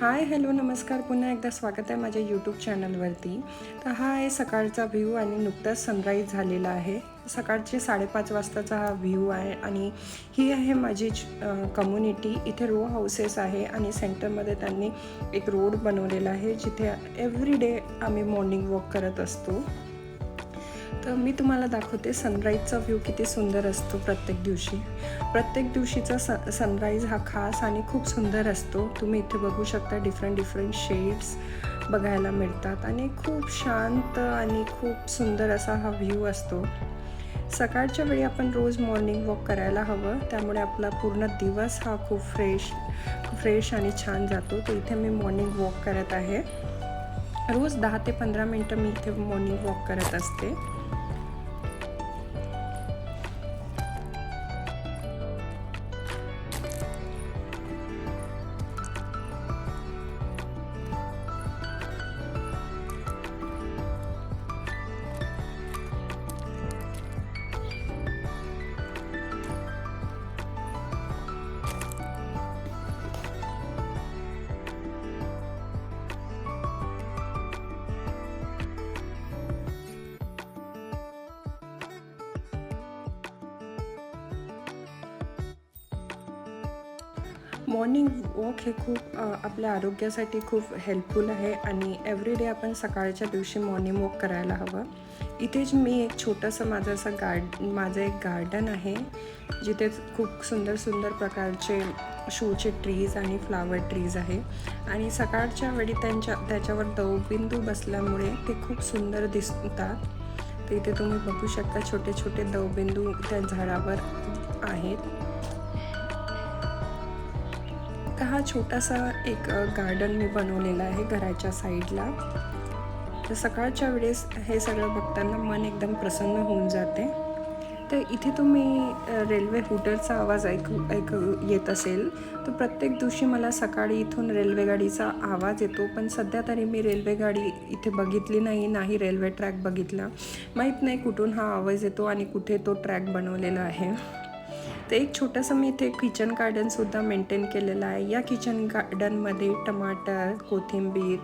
Hi hello नमस्कार. पुन्हा एकदा स्वागत आहे माझ्या यूट्यूब चॅनलवरती तर हा आहे सकाळचा व्ह्यू आणि नुकताच सनराईज झालेला आहे. सकाळचे साडेपाच वाजताचा हा व्ह्यू आहे आणि ही आहे माझी कम्युनिटी इथे रो हाऊसेस आहे आणि सेंटरमध्ये त्यांनी एक रोड बनवलेला आहे जिथे एव्हरी डे आम्ही मॉर्निंग वॉक करत असतो. तर मी तुम्हाला दाखवते सनराईजचा व्ह्यू किती सुंदर असतो प्रत्येक दिवशी. प्रत्येक दिवशीचा स सनराईज हा खास आणि खूप सुंदर असतो. तुम्ही इथे बघू शकता डिफरंट डिफरंट शेड्स बघायला मिळतात आणि खूप शांत आणि खूप सुंदर असा हा व्ह्यू असतो. सकाळच्या वेळी आपण रोज मॉर्निंग वॉक करायला हवं. त्यामुळे आपला पूर्ण दिवस हा खूप फ्रेश फ्रेश आणि छान जातो. तर इथे मी मॉर्निंग वॉक करत आहे. रोज दहा ते पंधरा मिनटं मी इथे मॉर्निंग वॉक करत असते. मॉर्निंग वॉक हे खूप आपल्या आरोग्यासाठी खूप हेल्पफुल आहे आणि एव्हरीडे आपण सकाळच्या दिवशी मॉर्निंग वॉक करायला हवं. इथेच मी एक छोटंसं माझं असं गार्ड माझं एक गार्डन आहे जिथे खूप सुंदर सुंदर प्रकारचे शोचे ट्रीज आणि फ्लावर ट्रीज आहे. आणि सकाळच्या वेळी त्यांच्या त्याच्यावर दवबिंदू बसल्यामुळे ते खूप सुंदर दिसतात. तर इथे तुम्ही बघू शकता छोटे छोटे दवबिंदू त्या झाडावर आहेत. तर हा छोटासा एक गार्डन मी बनवलेला आहे घराच्या साईडला तर सकाळच्या वेळेस हे सगळं बघताना मन एकदम प्रसन्न होऊन जाते. तर इथे तुम्ही रेल्वे हुटरचा आवाज ऐकू ऐकू येत असेल तर प्रत्येक दिवशी मला सकाळी इथून रेल्वे गाडीचा आवाज येतो पण सध्या तरी मी रेल्वे गाडी इथे बघितली नाही नाही रेल्वे ट्रॅक बघितला. माहीत नाही कुठून हा आवाज येतो आणि कुठे तो ट्रॅक बनवलेला आहे. तर एक छोटंसं मी इथे किचन गार्डनसुद्धा मेंटेन केलेलं आहे. या किचन गार्डनमध्ये टमाटर कोथिंबीर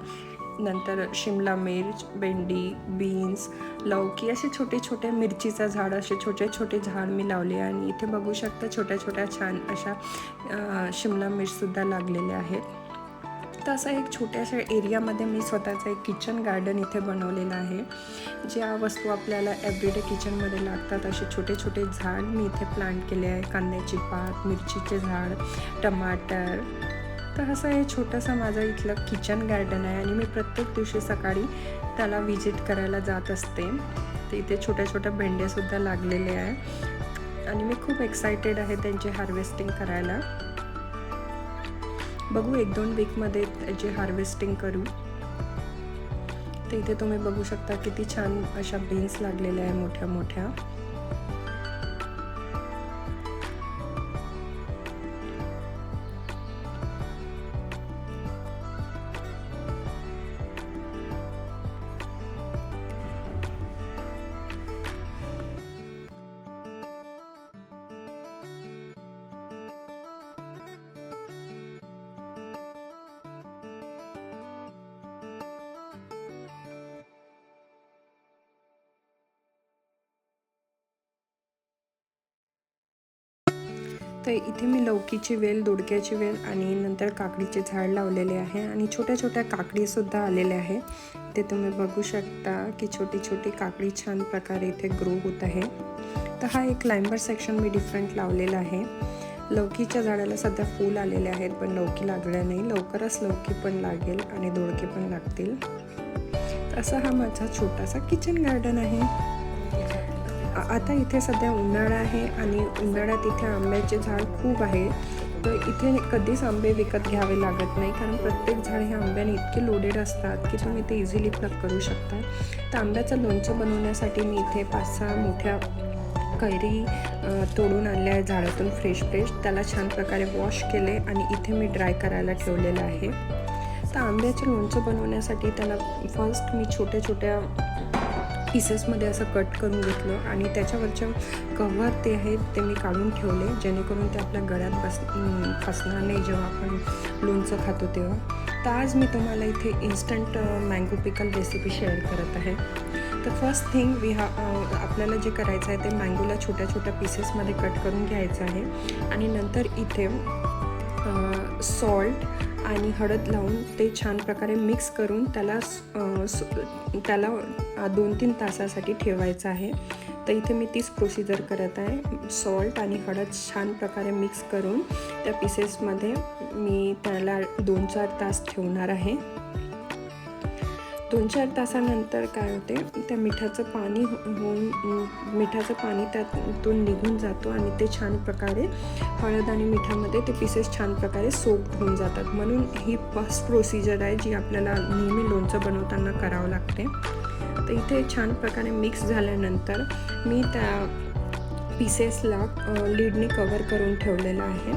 नंतर शिमला मिर्च भेंडी बीन्स लौकी असे छोटे छोटे मिरचीचं झाड असे छोटे छोटे झाड मी लावले आणि इथे बघू शकता छोट्या छोट्या छान अशा शिमला मिर्चसुद्धा लागलेल्या आहेत. तर असा एक छोट्याशा एरियामध्ये मी स्वतःचं एक किचन गार्डन इथे बनवलेलं आहे. ज्या वस्तू आपल्याला एव्हरीडे किचनमध्ये लागतात असे छोटे छोटे झाड मी इथे प्लांट केले आहे. कांद्याची पात मिरचीचे झाड टमाटर. तर असं हे छोटंसं माझं इथलं किचन गार्डन आहे आणि मी प्रत्येक दिवशी सकाळी त्याला व्हिजिट करायला जात असते. तर इथे छोट्या छोट्या भेंड्यासुद्धा लागलेले आहे. आणि मी खूप एक्सायटेड आहे त्यांची हार्वेस्टिंग करायला. बघू एक दोन वीकमध्ये त्याची हार्वेस्टिंग करू. तर इथे तुम्ही बघू शकता किती छान अशा बीन्स लागलेल्या आहे मोठ्या मोठ्या तर इथे मी लौकीची वेल दोडक्याची वेल आणि नंतर काकडीचे झाड लावलेले आहे आणि छोट्या छोट्या काकडीसुद्धा आलेल्या आहे. ते तुम्ही बघू शकता की छोटी छोटी काकडी छान प्रकारे इथे ग्रो होत आहे. तर हा एक क्लाइंबर सेक्शन मी डिफरंट लावलेला आहे. लौकीच्या झाडाला सध्या फूल आलेले आहेत पण लौकी लागल्या नाही. लवकरच लौकी पण लागेल आणि दोडके पण लागतील. असा हा माझा छोटासा किचन गार्डन आहे. आता इथे सध्या उन्हाळा आहे आणि उन्हाळ्यात इथे आंब्याचे झाड खूप आहे. तर इथे कधीच आंबे विकत घ्यावे लागत नाही. कारण प्रत्येक झाड हे आंब्याने इतके लोडेड असतात की तुम्ही ते इझिली प्लग करू शकता. तर आंब्याचं लोणचं बनवण्यासाठी मी इथे पाच सहा मोठ्या कैरी तोडून आणल्या आहे झाडातून फ्रेश फ्रेश त्याला छान प्रकारे वॉश केले आणि इथे मी ड्राय करायला ठेवलेलं आहे. तर आंब्याचं लोणचं बनवण्यासाठी त्याला फर्स्ट मी छोट्या छोट्या पीसेसमध्ये असं कट करून घेतलं आणि त्याच्यावरच्या कव्हर ते आहेत ते मी काढून ठेवले जेणेकरून ते आपल्या गळ्यात बस फसणार नाही जेव्हा आपण लोणचं खातो तेव्हा. तर आज मी तुम्हाला इथे instant mango pickle recipe share करत आहे. तर फर्स्ट थिंग वी हा आपल्याला जे करायचं आहे ते मँगोला छोट्या छोट्या पीसेसमध्ये कट करून घ्यायचं आहे. आणि नंतर इथे सॉल्ट आणि हळद लावून ते छान प्रकारे मिक्स करून त्याला त्याला दोन तीन तासासाठी ठेवायचं आहे. तर इथे मी तीच प्रोसिजर करत आहे. सॉल्ट आणि हळद छान प्रकारे मिक्स करून त्या पीसेसमध्ये मी त्याला दोन चार तास ठेवणार आहे. दोन चार तासानंतर काय होते त्या मिठाचं पाणी हो-, होऊन मिठाचं पाणी त्यातून निघून जातो आणि ते छान प्रकारे हळद आणि मिठामध्ये ते पीसेस छान प्रकारे सोप होऊन जातात. म्हणून ही फर्स्ट प्रोसिजर आहे जी आपल्याला नेहमी लोणचं बनवताना करावं लागते. तर इथे छान प्रकारे मिक्स झाल्यानंतर मी त्या पीसेसला लीडने कवर करून ठेवलेलं आहे.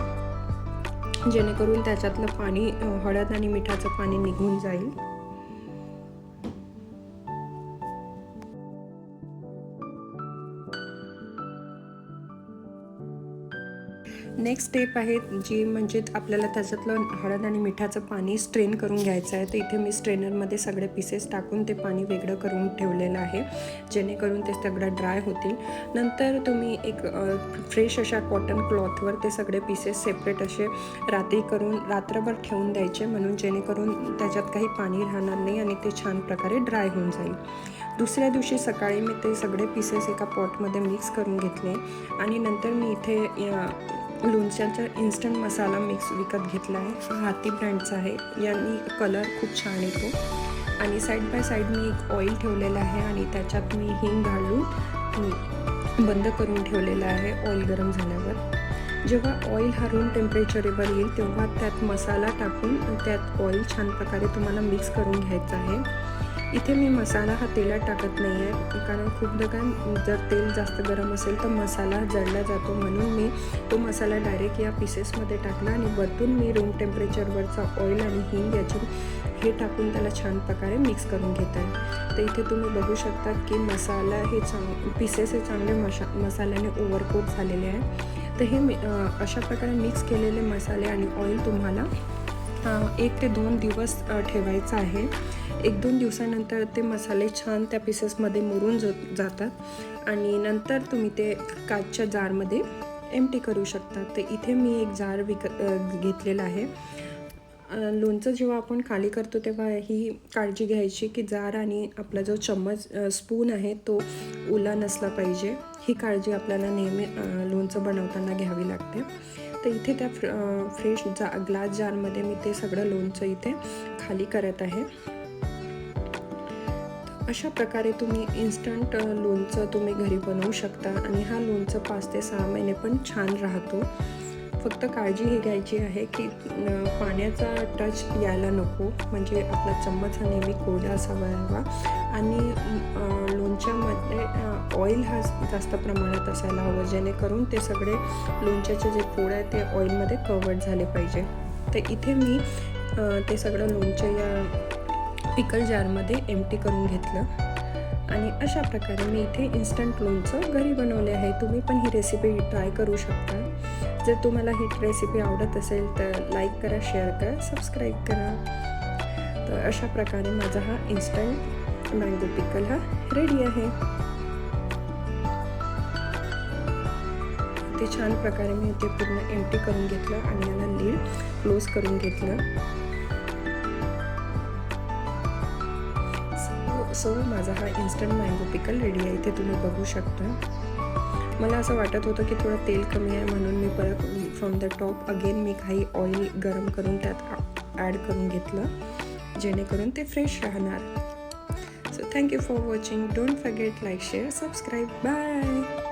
जेणेकरून त्याच्यातलं पाणी हळद आणि मिठाचं पाणी निघून जाईल. नेक्स्ट स्टेप आहे जी म्हणजे आपल्याला त्याच्यातलं हळद आणि मिठाचं पाणी स्ट्रेन करून घ्यायचं आहे तर इथे मी स्ट्रेनरमध्ये सगळे पीसेस टाकून ते पाणी वेगळं करून ठेवलेलं आहे जेणेकरून ते सगळं ड्राय होतील. नंतर तुम्ही एक फ्रेश अशा कॉटन क्लॉथवर ते सगळे पीसेस सेपरेट असे रात्री करून रात्रभर ठेवून द्यायचे म्हणून जेणेकरून त्याच्यात काही पाणी राहणार नाही आणि ते छान प्रकारे ड्राय होऊन जाईल. दुसऱ्या दिवशी सकाळी मी ते सगळे पीसेस एका पॉटमध्ये मिक्स करून घेतले आणि नंतर मी इथे लोणच्याचा इन्स्टंट मसाला मिक्स विकत घेतला आहे. हा हाती ब्रँडचा आहे. यांनी कलर खूप छान येतो. आणि साईड बाय साईड मी एक ऑइल ठेवलेलं आहे आणि त्याच्यात मी हिंग घालून बंद करून ठेवलेलं आहे ऑइल गरम झाल्यावर. जेव्हा ऑइल हा टेम्परेचरेवर येईल तेव्हा त्यात मसाला टाकून त्यात ऑइल छान प्रकारे तुम्हाला मिक्स करून घ्यायचं आहे. इथे मी मसाला हा तेलात टाकत नाही आहे कारण खूपदा काय जर तेल जास्त गरम असेल तर मसाला जळला जातो म्हणून मी तो मसाला डायरेक्ट या पीसेसमध्ये टाकला आणि वरतून मी रूम टेम्परेचरवरचा ऑइल आणि हिंग याची हे टाकून त्याला छान प्रकारे मिक्स करून घेत. आहे तर इथे तुम्ही बघू शकता की मसाला हे चांग पीसेस हे चांगले मशा मसाल्याने ओव्हरकोट झालेले आहे. तर हे मी अशा प्रकारे मिक्स केलेले मसाले आणि ऑइल तुम्हाला एक ते दोन दिवस ठेवायचं आहे. एक दोन दिवसानंतर ते मसाले छान त्या पीसेसमध्ये मुरून ज जातात. आणि नंतर तुम्ही ते काचच्या जारमध्ये एमटी करू शकता. तर इथे मी एक जार विक घेतलेला आहे. लोणचं जेव्हा आपण खाली करतो तेव्हा ही काळजी घ्यायची की जार आणि आपला जो चम्मच स्पून आहे तो ओला नसला पाहिजे. ही काळजी आपल्याला नेहमी लोणचं बनवताना घ्यावी लागते. तर इथे त्या फ्रेश जा ग्लास जारमध्ये मी ते सगळं लोणचं इथे खाली करत आहे. अशा प्रकारे तुम्ही इन्स्टंट लोणचं तुम्ही घरी बनवू शकता आणि हा लोणचं पाच ते सहा महिने पण छान राहतो. फक्त काळजी ही घ्यायची आहे की पाण्याचा टच यायला नको. म्हणजे आपला चम्मच हा नेहमी कोरडा असावा हवा. आणि लोणच्यामध्ये ऑइल हा जास्त प्रमाणात असायला हवं. जेणेकरून ते सगळे लोणच्याचे जे फोड आहे ते ऑइलमध्ये कवर्ड झाले पाहिजे. तर इथे मी ते सगळं लोणचं या पिकल जारमध्ये एमटी करून घेतलं. आणि अशा प्रकारे मी इथे इन्स्टंट लोणचं घरी बनवले आहे. तुम्ही पण ही रेसिपी ट्राय करू शकता. जर तुम्हाला ही रेसिपी आवडत असेल तर लाईक करा शेअर करा सबस्क्राईब करा. तर अशा प्रकारे माझा हा इन्स्टंट मँगो पिकल हा रेडी आहे. ते छान प्रकारे मी ते पूर्ण एमटी करून घेतलं आणि याला लीड क्लोज करून घेतलं. सो माझा हा इन्स्टंट मँगो पिकल रेडी आहे इथे तुम्ही बघू शकता. मला असं वाटत होतं की थोडं तेल कमी आहे म्हणून मी परत फ्रॉम द टॉप अगेन मी काही ऑइल गरम करून त्यात ॲड करून घेतलं जेणेकरून ते फ्रेश राहणार. So thank you for watching don't forget like share subscribe bye